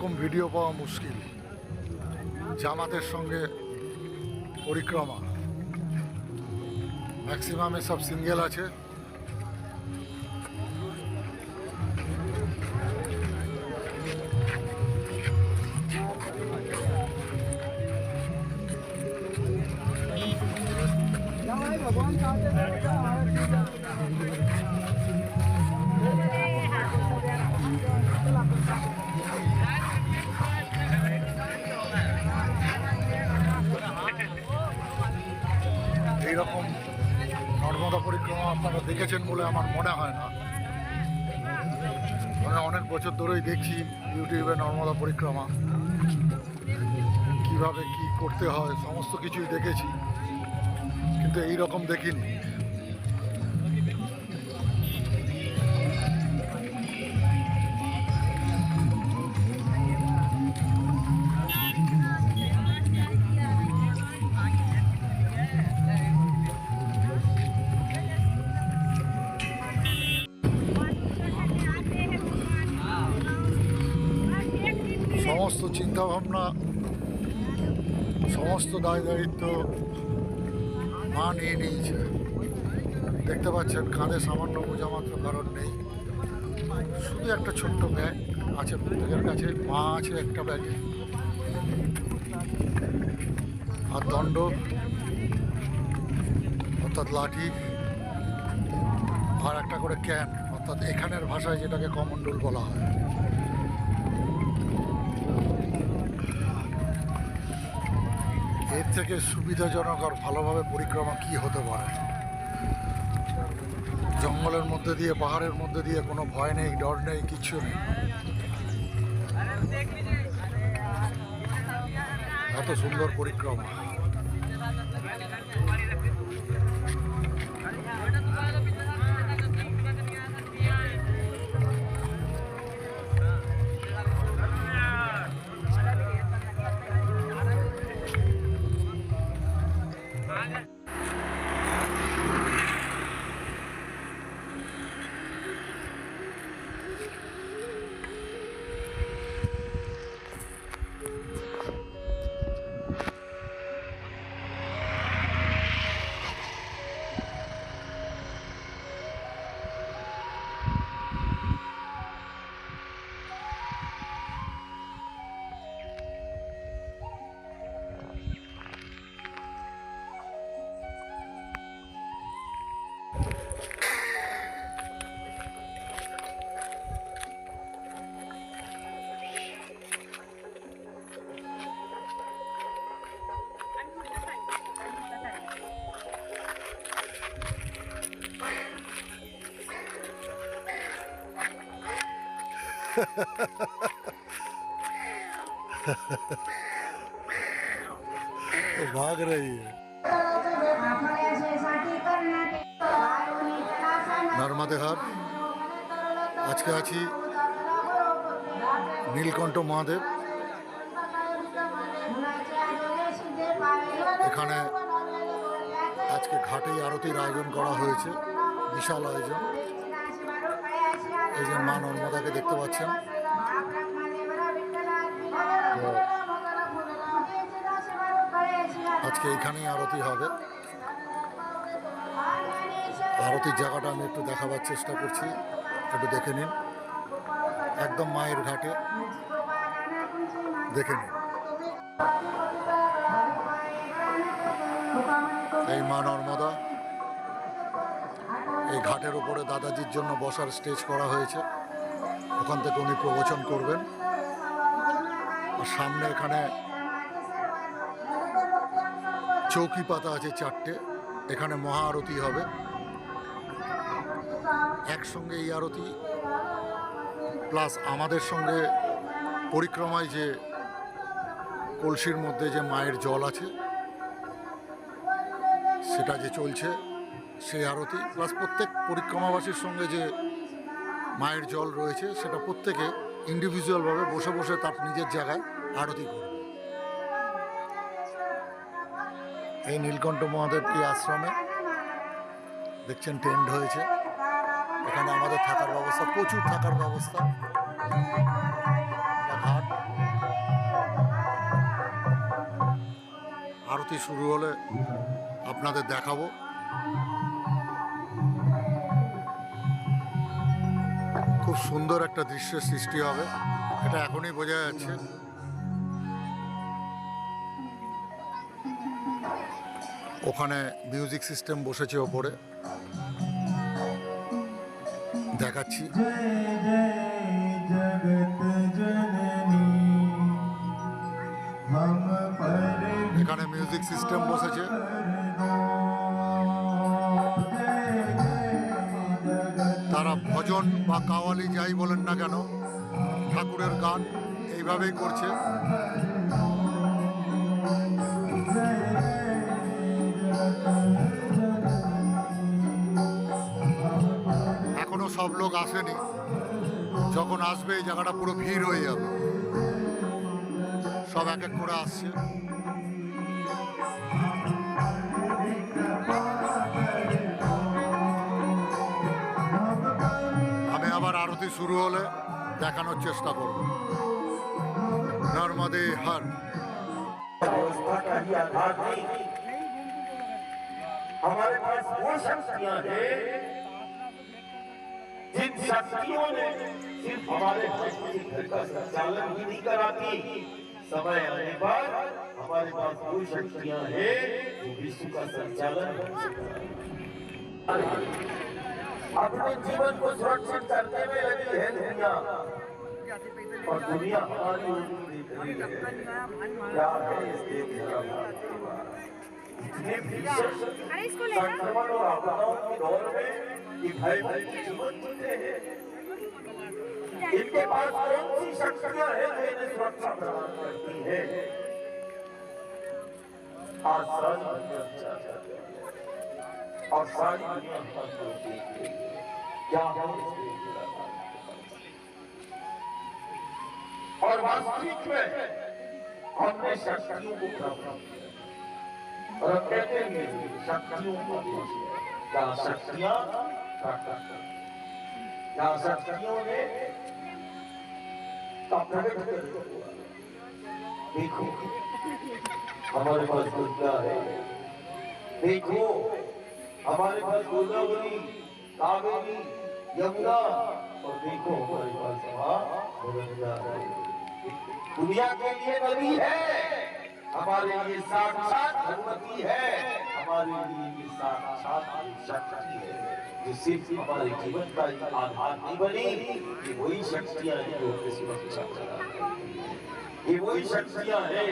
ইউটিউবে এই রকম ভিডিও পাওয়া মুশকিল। জামাতের সঙ্গে পরিক্রমা। ম্যাক্সিমামে সব সিঙ্গেল আছে। এইরকম পরিক্রমা আপনারা দেখেছেন বলে আমার মনে হয় না। আমরা অনেক বছর ধরেই দেখছি ইউটিউবে নর্মদা পরিক্রমা। কীভাবে কি করতে হয়, সমস্ত কিছুই দেখেছি। কিন্তু এই রকম দেখিনি। চিন্তাভাবনা সমস্ত দায় দায়িত্ব মা নিয়ে নিয়েছে। দেখতে পাচ্ছেন, কাঁধে সামান্য বোঝা মাত্র কারণ নেই। শুধু একটা ছোট্ট ব্যাগ আছে প্রত্যেকের কাছে, মা আছে একটা ব্যাগে আর দণ্ড, অর্থাৎ লাঠি, আর একটা করে ক্যান অর্থাৎ এখানের ভাষায় যেটাকে কমন্ডল বলা হয়। এর থেকে সুবিধাজনক আর ভালোভাবে পরিক্রমা কি হতে পারে? জঙ্গলের মধ্যে দিয়ে, পাহাড়ের মধ্যে দিয়ে কোনো ভয় নেই, ডর নেই কিছু নেই। এত সুন্দর পরিক্রমা। भाग रही है নর্মাদে ঘাট আজকে আছি নীলকণ্ঠ মহাদেব এখানে আজকে ঘাটেই আরতির আয়োজন করা হয়েছে বিশাল আয়োজন এই মা নর্মদাকে দেখতে পাচ্ছেন। আজকে এখানেই আরতি হবে। আরতির জায়গাটা আমি একটু দেখাবার চেষ্টা করছি। একটু দেখে নিন। একদম মায়ের ঘাটে। দেখে নিন। এই মা নর্মদা। এই ঘাটের উপরে দাদাজির জন্য বসার স্টেজ করা হয়েছে। ওখান থেকে উনি প্রবচন করবেন। আর সামনে এখানে চৌকি পাতা আছে চারটে। এখানে মহা আরতি হবে। একসঙ্গে এই আরতি প্লাস আমাদের সঙ্গে পরিক্রমায় যে কলসির মধ্যে যে মায়ের জল আছে, সেটা যে চলছে। সেই আরতি প্লাস প্রত্যেক পরিক্রমাবাসীর সঙ্গে যে মায়ের জল রয়েছে, সেটা প্রত্যেকে ইন্ডিভিজুয়ালভাবে বসে বসে তার নিজের জায়গায় আরতি করবে। এই নীলকণ্ঠ মহাদেব এই আশ্রমে দেখছেন টেন্ট হয়েছে। এখানে আমাদের থাকার ব্যবস্থা, প্রচুর থাকার ব্যবস্থা। আরতি শুরু হলে আপনাদের দেখাবো। খুব সুন্দর একটা দৃশ্যের সৃষ্টি হবে। এটা এখনই বোঝা যাচ্ছে। ওখানে মিউজিক সিস্টেম বসেছে ওপরে। দেখাচ্ছি। এখানে মিউজিক সিস্টেম বসেছে। ভজন বা কাওয়ালি যাই বলেন না কেন, ঠাকুরের গান এইভাবেই করছে। এখনও সব লোক আসেনি। যখন আসবে এই জায়গাটা পুরো ভিড় হয়ে যাবে। সব এক এক করে আসছে। শুরু হলে দেখানোর চেষ্টা করব নর্মদে হর व्यवस्था का ही आधार नहीं हमारे पास वो शक्तियां हैं जिन शक्तियों ने सिर्फ हमारे घर का संचालन ही नहीं कराती समय आने पर हमारे पास वो शक्तियां हैं जो विश्व का संचालन कर सकता है अपने जीवन को सुरक्षित करने में लगी है दुनिया। और दुनिया हमारी ओर देख रही है। क्या है इस देश संक्रमण और आपदाओं के दौर में ये भय भय के जीवन जीते हैं। इनके पास कौन सी शक्तियाँ हैं जो इन्हें सुरक्षा प्रदान करती है? आज सारी और सारी है क्या है और वास्तविक में हमने शक्तियों को प्राप्त किया और कहते हैं शक्तियों को क्या शक्तियाँ प्राप्त क्या शक्तियों ने देखो हमारे पास दुर्गा है देखो हमारे पास गोदावरी, कावेरी, यमुना, और देखो हमारे पास वहाँ दुनिया के लिए नदी है, हमारे लिए साक्षात भगवती है, हमारे लिए ये साक्षात शक्ति है जो सिर्फ़ हमारे जीवन का ही आधार नहीं बनी, ये वही शक्तियाँ हैं जो हमें सुरक्षा हैं। ये वही शक्तियाँ हैं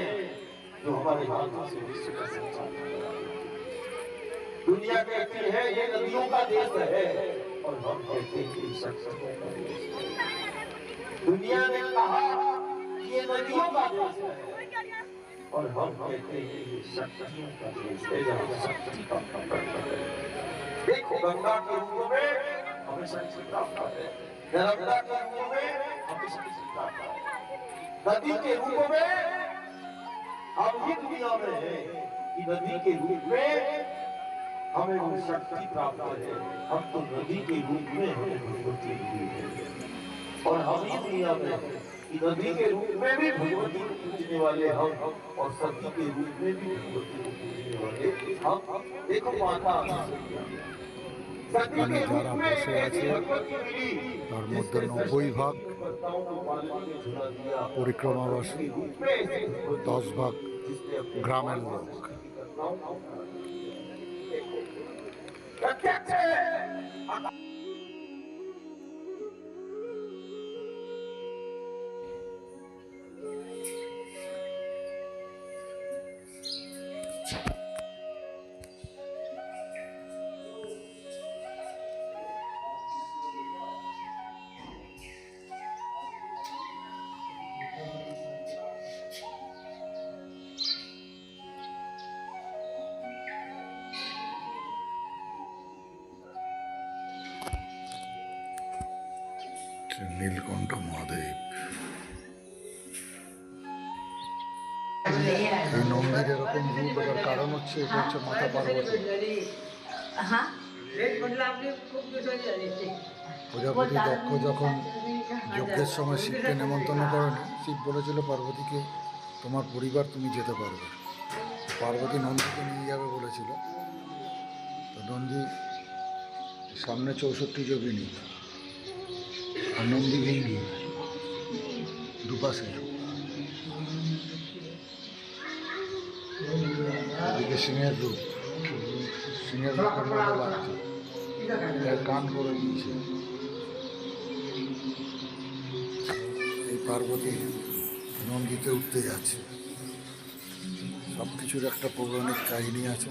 जो हमारे हाथों से विश्व का संचालन कराती हैं। दुनिया कहती है, ये नदियों का देश है। और हम कहते हैं दुनिया ने कहा ये नदियों का देश है। और हम कहते हैं ये शक्तियों का देश है। जहाँ शक्ति का देखो, गंगा के रूप में हमें शक्ति प्राप्त है। नर्मदा के रूप में हमें शक्ति प्राप्त है। नदी के रूप में हम ही दुनिया में हैं। कि नदी के रूप में हमें वो शक्ति प्राप्त है हम तो नदी के रूप में हमें भगवती मिली और हम ही दुनिया में नदी के रूप में भी भगवती को पूजने वाले हम और सती के रूप में भी भगवती को पूजने वाले हम। देखो माता સતી दस भाग ग्रामीण ભગવતી Captain! নীলকণ্ঠ মহাদেব। এই নন্দীর এরকম রূপ এটার কারণ হচ্ছে এটা হচ্ছে মাতা পার্বতী। हाँ প্রজাপতি দক্ষ যখন যজ্ঞের সময় শিবকে নেমন্তন্ন করেনি শিব বলেছিল পার্বতীকে তোমার পরিবার তুমি যেতে পারবে। পার্বতী নন্দীকে নিয়ে যাবে বলেছিল। তো নন্দী সামনে চৌষট্টি যোগিনী। আর নন্দী ভেঙ্গি দুপাশে সিংহের রূপ সিংহের রূপের কান করে দিয়েছে। এই পার্বতী নন্দীতে উঠতে যাচ্ছে। সব কিছুর একটা পৌরাণিক কাহিনী আছে।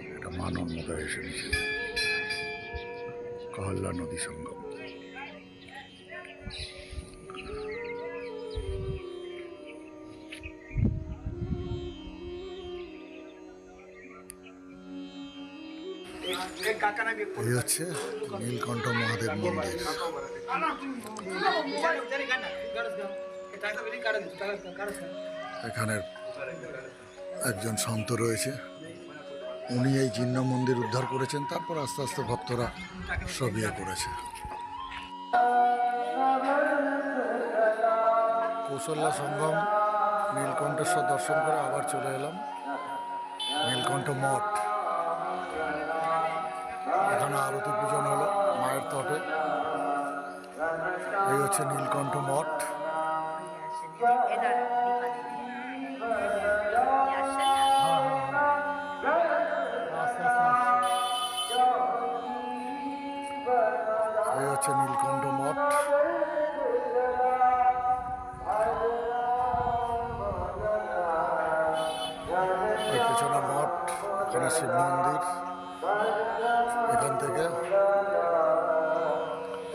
এটা মানমদা এসে মিশেছে কহল্লা নদী সঙ্গম। এই হচ্ছে নীলকণ্ঠ মহাদেব মন্দির। এখানের একজন সন্ত রয়েছে। উনি এই জিন্ন মন্দির উদ্ধার করেছেন, তারপর আস্তে আস্তে ভক্তরা সব ইয়ে করেছে। কৌশল্যা সঙ্গম নীলকণ্ঠেশ্বর দর্শন করে আবার চলে এলাম। নীলকণ্ঠ মঠ। এখানে আরতি পূজন হলো মায়ের তটে। এই হচ্ছে নীলকণ্ঠ মঠ। নীলকণ্ঠ মঠ মঠ, এখানে শিব মন্দির। এখান থেকে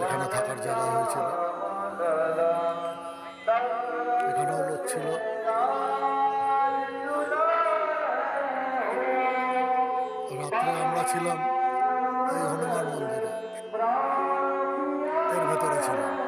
এখানে থাকার জায়গা হয়েছিল। এখানেও লোক ছিল। রাত্রে আমরা ছিলাম এই হনুমান মন্দিরে। ভেতরে ছিল।